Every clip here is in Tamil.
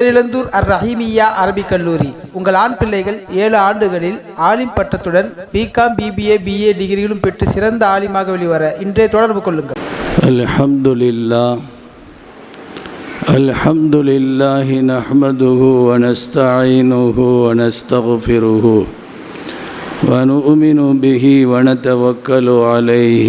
பேரிழந்தூர் அர் ரஹீமியா அரபிக் கல்லூரி உங்கள் ஆண் பிள்ளைகள் ஏழு ஆண்டுகளில் ஆலிம் பட்டத்துடன் பிகாம் பிபிஏ பிஏ டிகிரிகளும் பெற்று சிறந்த ஆலிமாக வெளிவர இன்றைய தொடர்பு கொள்ளுங்கள் الحمد لله الحمد لله نحمده ونستعينه ونستغفره ونؤمن به ونتوكل عليه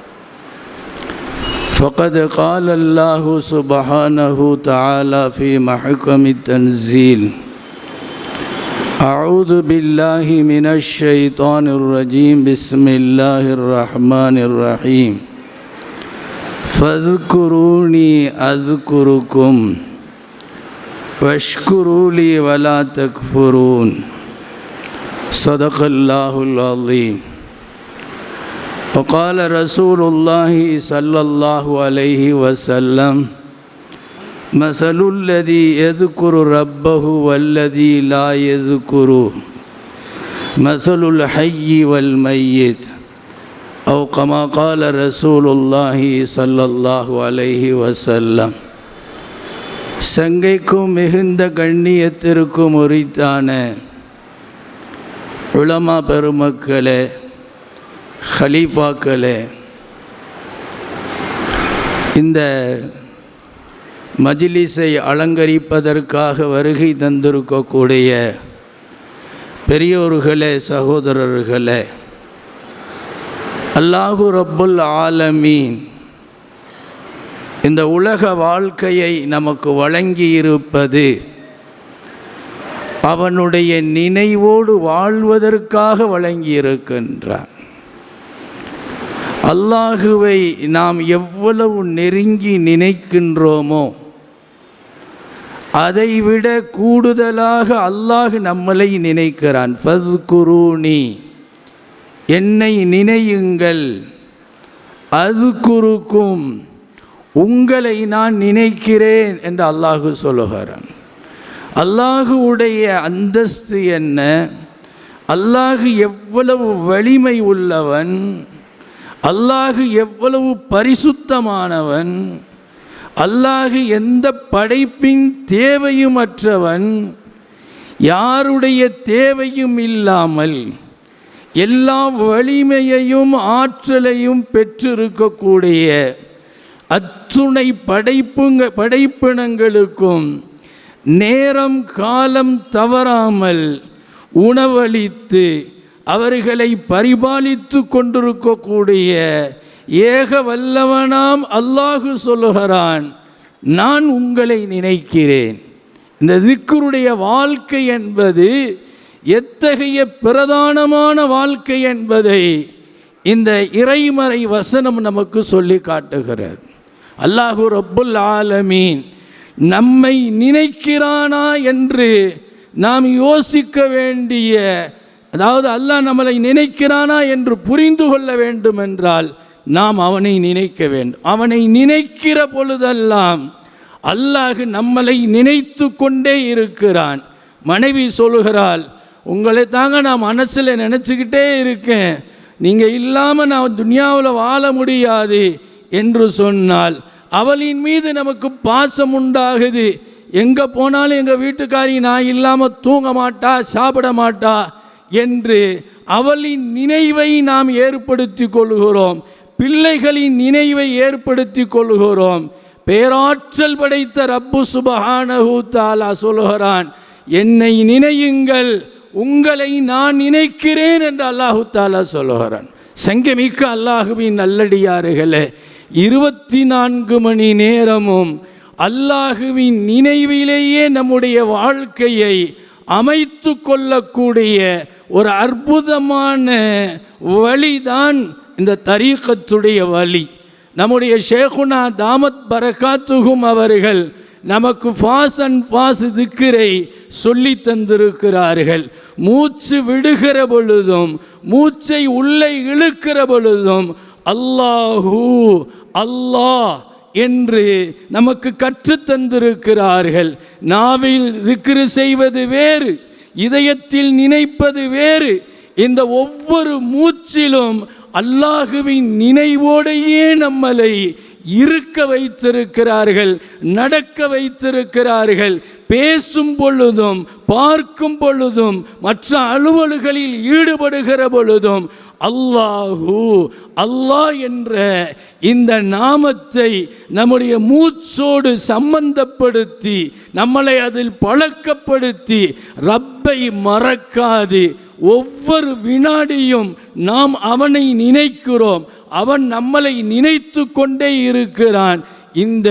فقد قال الله سبحانه تعالى في محكم التنزيل أعوذ بالله من الشيطان الرجيم بسم الله الرحمن الرحيم. فاذكروني أذكركم واشكروا لي ولا تكفرون. صدق الله العظيم. وقال رسول الله صلى الله عليه وسلم مثل الذي يذكر ربه والذي لا يذكره مثل الحي والميت أو كما قال رسول الله صلى الله عليه وسلم சங்கைக்கும் மிகுந்த கண்ணியத்திற்கும் உரித்தான உலமா பெருமக்களே ஹலீஃபாக்களே இந்த மஜிலிஸை அலங்கரிப்பதற்காக வருகை தந்திருக்கக்கூடிய பெரியோர்களே சகோதரர்களே அல்லாஹு ரப்புல் ஆலமீன் இந்த உலக வாழ்க்கையை நமக்கு வழங்கியிருப்பது அவனுடைய நினைவோடு வாழ்வதற்காக வழங்கியிருக்கின்றான். அல்லாஹுவை நாம் எவ்வளவு நெருங்கி நினைக்கின்றோமோ அதைவிட கூடுதலாக அல்லாஹ் நம்மளை நினைக்கிறான். ஃபத்குரூனி என்னை நினையுங்கள் அது குறுக்கும் உங்களை நான் நினைக்கிறேன் என்று அல்லாஹு சொல்லுகிறான். அல்லாஹுடைய அந்தஸ்து என்ன? அல்லாஹு எவ்வளவு வலிமை உள்ளவன்? அல்லாஹு எவ்வளவு பரிசுத்தமானவன் அல்லாஹு எந்த படைப்பின் தேவையுமற்றவன் யாருடைய தேவையும் இல்லாமல் எல்லா வலிமையையும் ஆற்றலையும் பெற்றிருக்கக்கூடிய அத்துணை படைப்புங்க படைப்பினங்களுக்கும் நேரம் காலம் தவறாமல் உணவளித்து அவர்களை பரிபாலித்து கொண்டிருக்கக்கூடிய ஏக வல்லவனாம் அல்லாஹு சொல்லுகிறான் நான் உங்களை நினைக்கிறேன். இந்த திக்குருடைய வாழ்க்கை என்பது எத்தகைய பிரதானமான வாழ்க்கை என்பதை இந்த இறைமறை வசனம் நமக்கு சொல்லி காட்டுகிறது. அல்லாஹு ரப்புல் ஆலமீன் நம்மை நினைக்கிறானா என்று நாம் யோசிக்க வேண்டிய அதாவது அல்லாஹ் நம்மளை நினைக்கிறானா என்று புரிந்து கொள்ள வேண்டும் என்றால் நாம் அவனை நினைக்க வேண்டும். அவனை நினைக்கிற பொழுதெல்லாம் அல்லாஹ் நம்மளை நினைத்து கொண்டே இருக்கிறான். மனைவி சொல்லுகிறாள் உங்களை தாங்க நான் மனசில் நினச்சிக்கிட்டே இருக்கேன். நீங்கள் இல்லாமல் நான் துனியாவில் வாழ முடியாது என்று சொன்னால் அவளின் மீது நமக்கு பாசம் உண்டாகுது. எங்கே போனாலும் எங்கள் வீட்டுக்காரி நான் இல்லாமல் தூங்க மாட்டா சாப்பிட மாட்டா என்று அவளின் நினைவை நாம் ஏற்படுத்தி கொள்கிறோம். பிள்ளைகளின் நினைவை ஏற்படுத்தி கொள்கிறோம். பேராற்றல் படைத்த ரப்பு சுபஹானஹூ தாலா சொல்லுகிறான் என்னை நினையுங்கள் உங்களை நான் நினைக்கிறேன் என்று அல்லாஹு தாலா சொல்லுகிறான் செங்கமிக்க அல்லாஹுவின் நல்லடியாறுகளே இருபத்தி நான்கு மணி நேரமும் அல்லாஹுவின் நினைவிலேயே நம்முடைய வாழ்க்கையை அமைத்து கொள்ளக்கூடிய ஒரு அற்புதமான வழிதான் இந்த தரீக்கத்துடைய வழி. நம்முடைய ஷேகுனா தாமத் பரகாத்துகும் அவர்கள் நமக்கு ஃபாஸ் அண்ட் ஃபாஸ் திக்கரை சொல்லி தந்திருக்கிறார்கள். மூச்சு விடுகிற பொழுதும் மூச்சை உள்ளே இழுக்கிற பொழுதும் அல்லாஹூ அல்லாஹ் என்று நமக்கு கற்றுத்தந்திருக்கிறார்கள். நாவில் திக்ரு செய்வது வேறு. இதயத்தில் நினைப்பது வேறு. இந்த ஒவ்வொரு மூச்சிலும் அல்லாஹுவின் நினைவோடையே நம்மளை இருக்க வைத்திருக்கிறார்கள் நடக்க வைத்திருக்கிறார்கள் பேசும் பொழுதும் பார்க்கும் பொழுதும் மற்ற அலுவல்களில் ஈடுபடுகிற பொழுதும் அல்லாஹூ அல்லாஹ் என்ற இந்த நாமத்தை நம்முடைய மூச்சோடு சம்பந்தப்படுத்தி நம்மளை அதில் பழக்கப்படுத்தி ரப்பை மறக்காது. ஒவ்வொரு வினாடியும் நாம் அவனை நினைக்கிறோம். அவன் நம்மளை நினைத்து கொண்டே இருக்கிறான். இந்த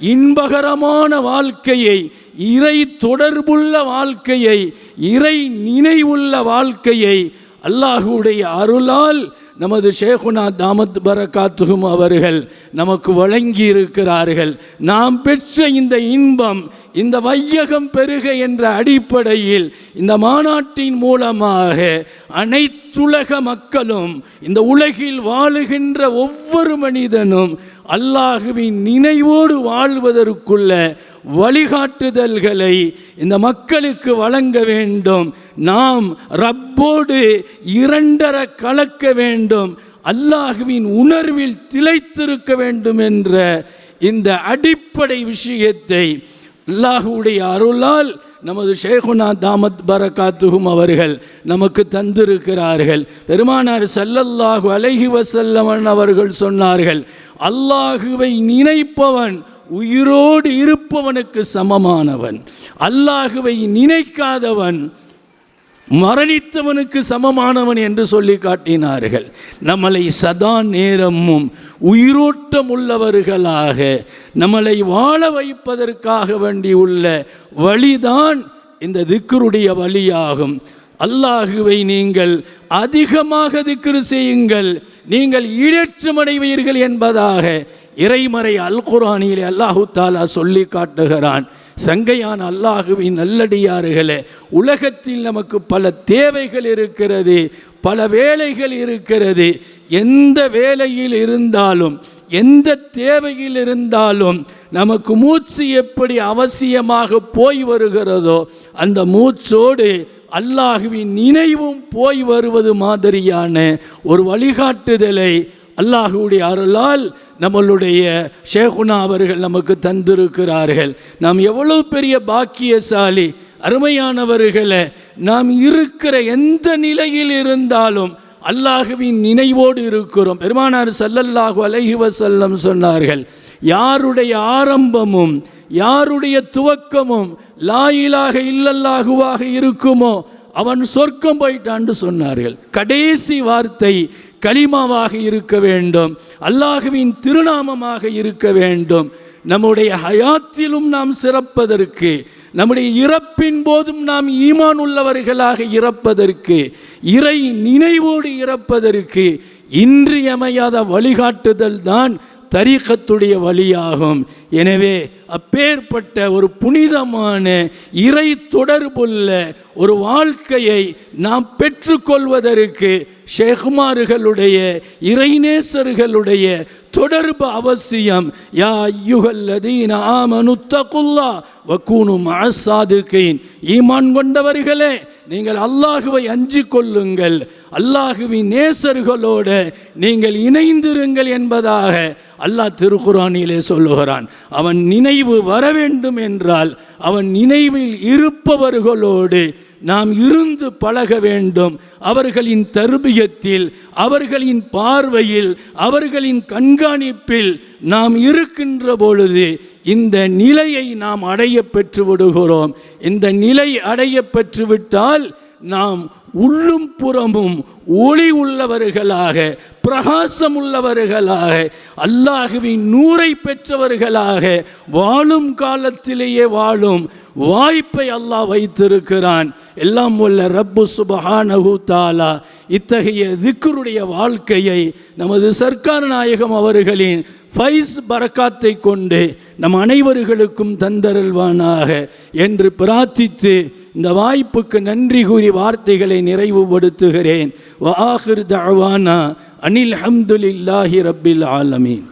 இன்பகரமான வாழ்க்கையை இறை தொடர்புள்ள வாழ்க்கையை இறை நினைவுள்ள வாழ்க்கையை அல்லாஹுடைய அருளால் நமது ஷேகுனா தாமத் பரகாத்துகும் அவர்கள் நமக்கு வழங்கி இருக்கிறார்கள் நாம் பெற்ற இந்த இன்பம் இந்த வையகம் பெருக என்ற அடிப்படையில் இந்த மாநாட்டின் மூலமாக அனைத்துலக மக்களும் இந்த உலகில் வாழுகின்ற ஒவ்வொரு மனிதனும் அல்லாஹுவின் நினைவோடு வாழ்வதற்குள்ள வழிகாட்டுதல்களை இந்த மக்களுக்கு வழங்க வேண்டும். நாம் ரப்போடு இரண்டர கலக்க வேண்டும். அல்லாஹுவின் உணர்வில் திளைத்திருக்க வேண்டும் என்ற இந்த அடிப்படை விஷயத்தை அல்லாஹுடைய அருளால் நமது ஷேகுனா தாமத் பரகாத்துகும் அவர்கள் நமக்கு தந்திருக்கிறார்கள். பெருமானார் சல்லல்லாஹு அலைஹி வசல்லவன் அவர்கள் சொன்னார்கள் அல்லாஹுவை நினைப்பவன் உயிரோடு இருப்பவனுக்கு சமமானவன். அல்லாஹுவை நினைக்காதவன் மரணித்தவனுக்கு சமமானவன் என்று சொல்லி காட்டினார்கள். நம்மளை சதா நேரமும் உயிரோட்டம் உள்ளவர்களாக நம்மளை வாழ வைப்பதற்காக வேண்டி உள்ள வழிதான் இந்த திக்கருடைய வழியாகும். அல்லாஹுவை நீங்கள் அதிகமாக திக்ரு செய்யுங்கள். நீங்கள் ஈழற்றமடைவீர்கள் என்பதாக இறைமறை அல் குரானியிலே அல்லாஹு தாலா சொல்லி காட்டுகிறான். சங்கையான அல்லாஹுவின் நல்லடியார்களே உலகத்தில் நமக்கு பல தேவைகள் இருக்கிறது பல வேலைகள் இருக்கிறது. எந்த வேலையில் இருந்தாலும் எந்த தேவையில் இருந்தாலும் நமக்கு மூச்சு எப்படி அவசியமாக போய் வருகிறதோ அந்த மூச்சோடு அல்லாஹுவின் நினைவும் போய் வருவது மாதிரியான ஒரு வழிகாட்டுதலை அல்லாஹுடைய அருளால் நம்மளுடைய ஷேகுனா அவர்கள் நமக்கு தந்திருக்கிறார்கள். நாம் எவ்வளவு பெரிய பாக்கியசாலி அருமையானவர்களை நாம் இருக்கிற எந்த நிலையில் இருந்தாலும் அல்லாஹுவின் நினைவோடு இருக்கிறோம். பெருமானார் சல்லல்லாஹு அலஹி வசல்லம் சொன்னார்கள் யாருடைய ஆரம்பமும் யாருடைய துவக்கமும் லாயிலாக இல்லல்லாகுவாக இருக்குமோ அவன் சொர்க்கம் போயிட்டான்னு சொன்னார்கள். கடைசி வார்த்தை கலிமாவாக இருக்க வேண்டும். அல்லாஹுவின் திருநாமமாக இருக்க வேண்டும். நம்முடைய ஹயாத்திலும் நாம் சிறப்பதற்கு நம்முடைய இறப்பின் போதும் நாம் ஈமான் உள்ளவர்களாக இறப்பதற்கு இறை நினைவோடு இறப்பதற்கு இன்றியமையாத வழிகாட்டுதல் தான் தரீக்கத்துடைய வழியாகும். எனவே அப்பேற்பட்ட ஒரு புனிதமான இறை தொடர்புள்ள ஒரு வாழ்க்கையை நாம் பெற்றுக்கொள்வதற்கு ஷேகுமார்களுடைய இறைநேசர்களுடைய தொடர்பு அவசியம். யா ஐயுகல்லதீன ஆமனுத்தகுல்லா வக்கூனு மஅசாதுகீன் ஈமான் கொண்டவர்களே நீங்கள் அல்லாஹுவை அஞ்சு கொள்ளுங்கள். அல்லாஹுவின் நேசர்களோடு நீங்கள் இணைந்திருங்கள் என்பதாக அல்லாஹ் திருக்குறானிலே சொல்லுகிறான். அவன் நினைவு வர வேண்டும் என்றால் அவன் நினைவில் இருப்பவர்களோடு நாம் இருந்து பழக வேண்டும். அவர்களின் தருபியத்தில் அவர்களின் பார்வையில் அவர்களின் கண்காணிப்பில் நாம் இருக்கின்ற பொழுது இந்த நிலையை நாம் அடைய பெற்று விடுகிறோம் இந்த நிலை அடைய பெற்றுவிட்டால் நாம் உள்ளும் புறமும் ஒளி உள்ளவர்களாக பிரகாசம் உள்ளவர்களாக அல்லாஹுவின் நூரை பெற்றவர்களாக வாழும் காலத்திலேயே வாழும் வாய்ப்பை அல்லாஹ் வைத்திருக்கிறான். எல்லாம் உள்ள ரப்பு சுபஹானஹு தாலா இத்தகைய திக்ருடைய வாழ்க்கையை நமது சர்க்கார் நாயகம் அவர்களின் ஃபைஸ் பரக்காத்தை கொண்டு நம் அனைவர்களுக்கும் தந்தருள்வானாக என்று பிரார்த்தித்து இந்த வாய்ப்புக்கு நன்றி கூறி வார்த்தைகளை நிறைவுபடுத்துகிறேன். வாஹிர் தவானா அனில் ஹம்துலில்லாஹி ரப்பில் ஆலமீன்.